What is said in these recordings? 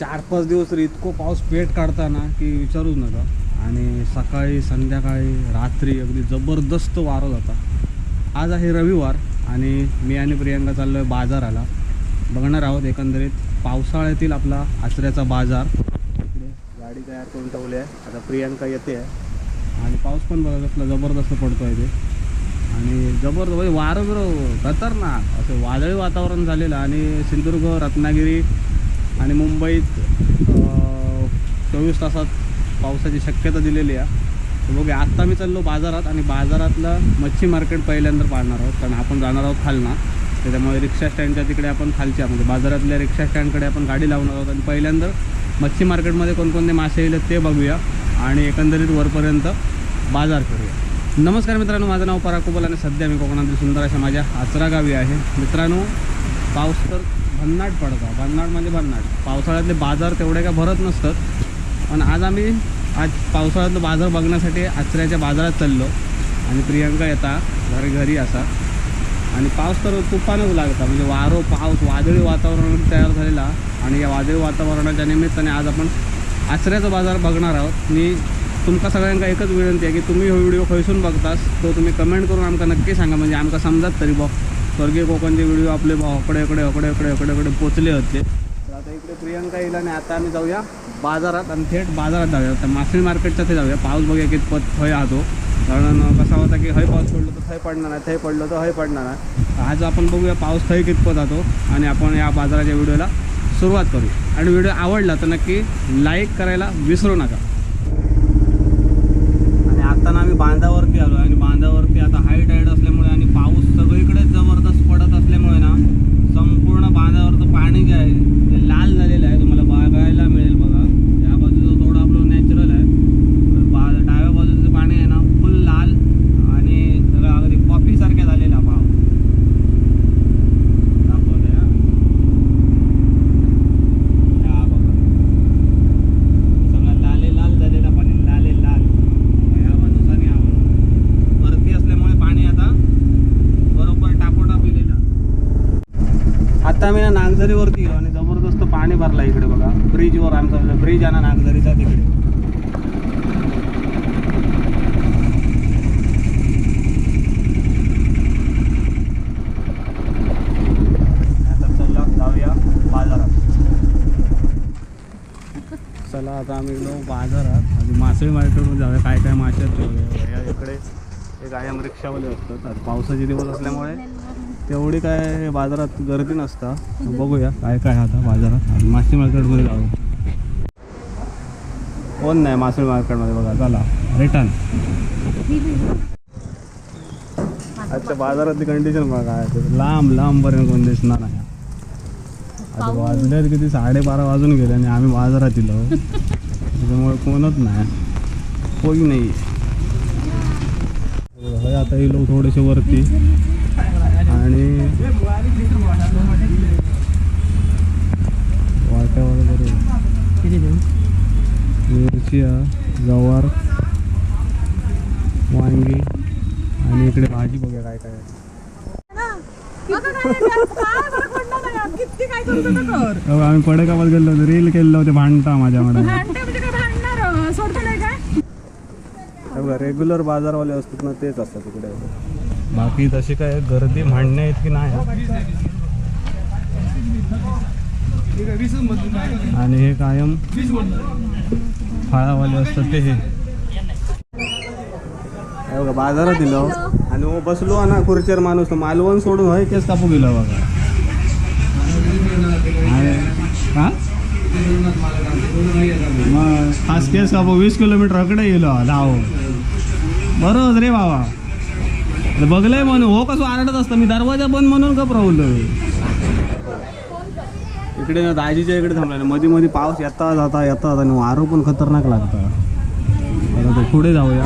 चार पाच दिवस तर इतकं पाऊस पेट काढताना की विचारूच नका. आणि सकाळी संध्याकाळी रात्री अगदी जबरदस्त वारं जाता आज आहे रविवार आणि मी आणि प्रियांका चाललो आहे बाजाराला. बघणार आहोत एकंदरीत पावसाळ्यातील आपला आचऱ्याचा बाजार. इकडे गाडी तयार करून ठेवली आहे. आता प्रियांका येते. आहे आणि पाऊस पण बघा कसला जबरदस्त पडतो आहे ते. आणि जबरदस्त म्हणजे वारं जर खतरनाक. असं वादळी वातावरण झालेलं आणि सिंधुदुर्ग रत्नागिरी आणि मुंबईत चोवीस तासात पावसाची शक्यता दिलेली आहे. तर बघूया आत्ता मी चाललो बाजारात आणि बाजारातलं मच्छी मार्केट पहिल्यांदा पाहणार आहोत कारण आपण जाणार आहोत खालना. त्याच्यामुळे रिक्षा स्टँडच्या तिकडे आपण खालच्या म्हणजे बाजारातल्या रिक्षा स्टँडकडे आपण गाडी लावणार आहोत आणि पहिल्यांदा मच्छी मार्केटमध्ये कोणकोणते मासे येईल ते बघूया आणि एकंदरीत वरपर्यंत बाजार करूया. नमस्कार मित्रांनो माझं नाव पराकुबल आणि सध्या मी कोकणातील सुंदर अशा माझ्या आचरा गावी आहे. मित्रांनो पाऊस तर भन्नाट पडता. भन्नाट म्हणजे भन्नाट. पावसाळ्यातले बाजार तेवढे काय भरत नसतात. पण आज आम्ही आज पावसाळ्यातलं बाजार बघण्यासाठी आचऱ्याच्या बाजारात चाललो. आणि प्रियंका येता घरी घरी असा. आणि पाऊस तर तुफानच लागता म्हणजे वारो पाऊस वादळी वातावरण तयार झालेला. आणि या वादळी वातावरणाच्या निमित्ताने आज आपण आचऱ्याचा बाजार बघणार आहोत. मी तुमका सगळ्यांका एकच विनंती आहे की तुम्ही हो व्हिडिओ खैसून बघतास तो तुम्ही कमेंट करून आमकां नक्की सांगा. म्हणजे आमकां समजात तरी बघ. स्वर्गीय कोकणचे व्हिडिओ आपले अकडे अकडे अकडे अकडे अकडे अकडे पोचले होते. तर आता इकडे प्रियंका येईल आणि आता आम्ही जाऊया बाजारात. आणि थेट बाजारात जाऊया. तर मासळी मार्केटच्या ते जाऊया. पाऊस बघूया कितपत थंय आतो कारण कसा होता की हय पाऊस पडलो तर थंय पडणार नाही थंय पडलो तर हय पडणार नाही आज आपण बघूया पाऊस थंय कितपत जातो आणि आपण या बाजाराच्या व्हिडिओला सुरुवात करू आणि व्हिडिओ आवडला तर नक्की लाईक करायला विसरू नका आणि आता ना आम्ही बांधावरती आलो आणि बांधावरती आता हाय टाईड असल्यामुळे आणि पाऊस सगळीकडे जबरदस्त पडत असल्यामुळे ना संपूर्ण बांधावरचं पाणी जे आहे ते लाल झालेलं आहे तुम्हाला बघायला मिळेल बघा या बाजूचं थोडं आपलं नॅचरल आहे तर बा डाव्या बाजूचं पाणी आहे ना फुल लाल आणि सगळं अगदी कॉफीसारख्या झालेला भाव दाखवलंय हा. या बघा सगळा लाले लाल झालेला पाणी लाले लाल या बाजूचा आणि या बाजूचा. वरती असल्यामुळे पाणी आता बरोबर टापोटाप गेलेला आता आम्ही ना नागझरीवरती गेलो आणि जबरदस्त पाणी भरला इकडे बघा. ब्रिजवर आमचा ब्रिज आहे ना नागझरीचा तिकडे. चला जाऊया बाजारात. चला आता आम्ही गेलो बाजारात. आणि मासळी मार्केटमध्ये जाऊया. काय काय मासे आहेत या इकडे एक आयम रिक्षावाले असतात. पावसाचे दिवस असल्यामुळे तेवढी काय बाजारात गर्दी नसता. बघूया काय काय आता बाजारात. मासळी मार्केटमध्ये जाऊया कोण नाही मासळी मार्केटमध्ये बघा. चला रिटर्न अच्छा बाजारातली कंडिशन बघा. काय. लांब लांब पर्यंत कोण दिसणार नाही. आता वाजले किती? साडेबारा वाजून गेले आणि आम्ही बाजारात येलो. त्याच्यामुळे कोणच नाही. कोणी नाही. आता येलो थोडेसे वरती. आणि वाट्या वगैरे. मिरची आहे, गवार वांगी आणि इकडे भाजी बघूया काय काय. आम्ही पडकावात गेलो होतो रील केलं होते भांडता माझ्या मॅडम भांडते म्हणजे काय भांडणार सोडतो नाही काय? बघा रेग्युलर बाजारवाले असतात ना तेच असतात तिकडे बाकी तशी काय गर्दी भांडण्या इतकी नाही? आणि हे कायम फळावाले असतात ते हे. हे बघा बाजारात दिलो. आणि मग बसलो ना खुर्चीवर माणूस. मालवण सोडून होय केस कापू गेला बघा. हा? मग खास केस कापू वीस किलोमीटर अकडे गेलो धाव बरोबर रे बाबा. बघलंय म्हणून. हो कसं आरडत असतं. मी दरवाजा बंद म्हणून का प्रवलं इकडे ना दाजीच्या इकडे थांबला ना. मध्ये मध्ये पाऊस येता जाता येता जाता आणि वारं पण खतरनाक लागतं. पुढे जाऊया.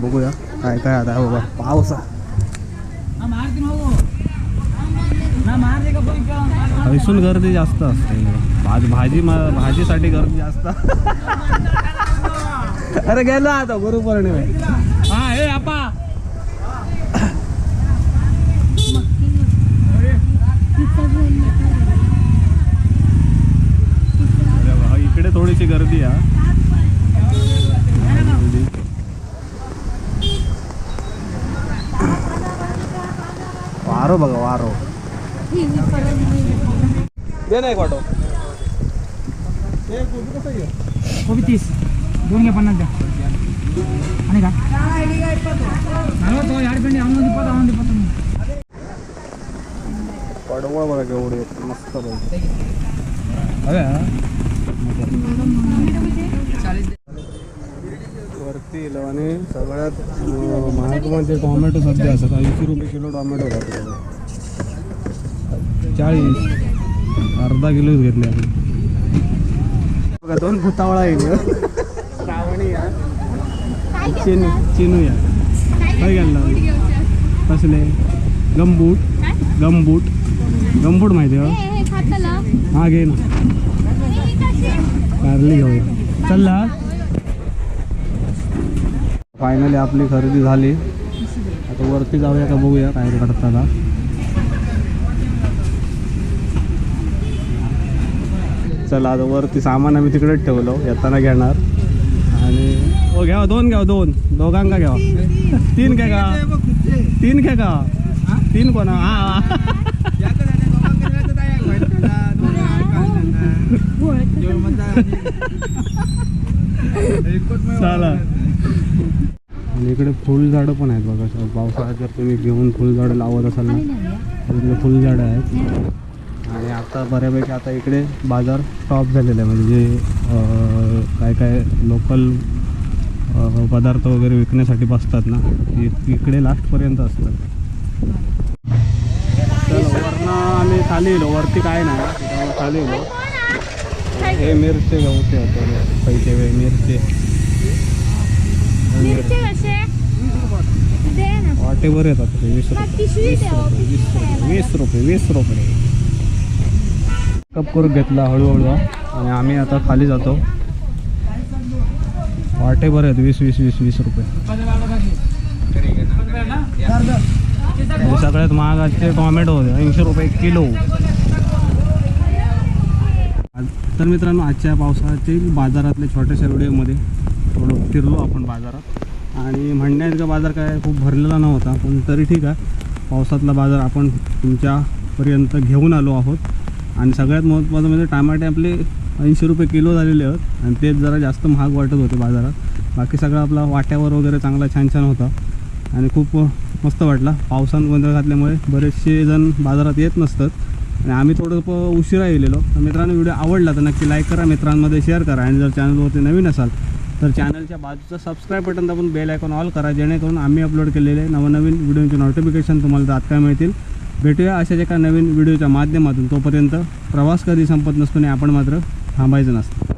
बघूया काय काय आता. बघा पाऊस. हैसून गर्दी जास्त असते. भाज भाजी भाजीसाठी गर्दी जास्त. अरे गेलो आता गुरुपौर्णिमे हा हे आपा गर्दी आहे वारो बघा वारो. दे ना एक वाटो. कोबी तीस. दोन घे पन्नास द्या. आणि का ನಲವತ್ತು ಎರಡು ಬೆಣ್ಣೆ ಹನ್ನೊಂದು वरती लवाने सगळ्यात महाग म्हणजे टॉमॅटो सध्या असतात. ऐंशी रुपये किलो टॉमॅटो जातो चाळीस. अर्धा किलोच घेतले आपण. बघा दोन भुतावळा येईल श्रावणी या चिनू चिनू या. काय घ्यायला कसले? गंबूट. गंबूट. गंबूट माहिती का? हा घे ना. कारली घेऊया. चल फायनली आपली खरेदी झाली. आता वरती जाऊया का बघूया काय करताना चला आता वरती सामान आम्ही तिकडेच ठेवलो येताना घेणार. आणि हो घ्या दोन घ्या दोन. दोघांका घ्या. तीन घ्या का? तीन घ्या का? तीन कोणा? हा. चला. आणि इकडे फुलझाडं पण आहेत बघा सर पावसाळ्यात जर तुम्ही घेऊन फुलझाडं लावत असाल ना तर इकडे फुलझाडं आहेत. आणि आता बऱ्यापैकी आता इकडे बाजार स्टॉप झालेला आहे. म्हणजे काय काय लोकल पदार्थ वगैरे विकण्यासाठी बसतात ना इकडे लास्टपर्यंत असतात. तर वरनं आम्ही खाली येलो वरती काय नाही. खाली येलो हे मिरचे गवते होते. पैसे वे मिरचे. वाटेवर येतात ते वीस रुपये. वीस रुपये. वीस रुपये वीस रुपये. कप करून घेतला हळूहळू. आणि आम्ही आता खाली जातो. वाटे बरं आहेत वीस वीस वीस वीस रुपये. आणि सगळ्यात महागाचे टोमॅटो होते ऐंशी रुपये किलो. तर मित्रांनो आजच्या पावसातील बाजारातल्या छोट्याशा व्हिडिओमध्ये थोडं फिरलो आपण बाजारात. आणि म्हणण्याइतका बाजार काय खूप भरलेला नव्हता पण तरी ठीक आहे. पावसातला बाजार आपण तुमच्यापर्यंत घेऊन आलो आहोत. आणि सगळ्यात महत्त्वाचं म्हणजे टमाटे आपले ऐंशी रुपये किलो झालेले आहेत आणि तेच जरा जास्त महाग वाटत होते बाजारात. बाकी सगळं आपला वाट्यावर वगैरे चांगला छान छान होता. आणि खूप मस्त वाटला. पावसांमध्ये घातल्यामुळे बरेचसे जण बाजारात येत नसतात. आणि आम्ही थोडं प उशिरा गेलेलो तर मित्रांनो व्हिडिओ आवडला तर नक्की लाईक करा मित्रांमध्ये शेअर करा. आणि जर चॅनलवरती नवीन असाल तर चॅनलच्या बाजूचा सबस्क्राईब बटन दाबून बेल आयकॉन ऑल करा जेणेकरून आम्ही अपलोड केलेले नवनवीन व्हिडिओचे नोटिफिकेशन तुम्हाला तात्काळ मिळतील. भेटूया अशाच एका नवीन व्हिडिओच्या माध्यमातून. तोपर्यंत प्रवास कधी संपत नसतो आणि आपण मात्र थांबायचं नसतं.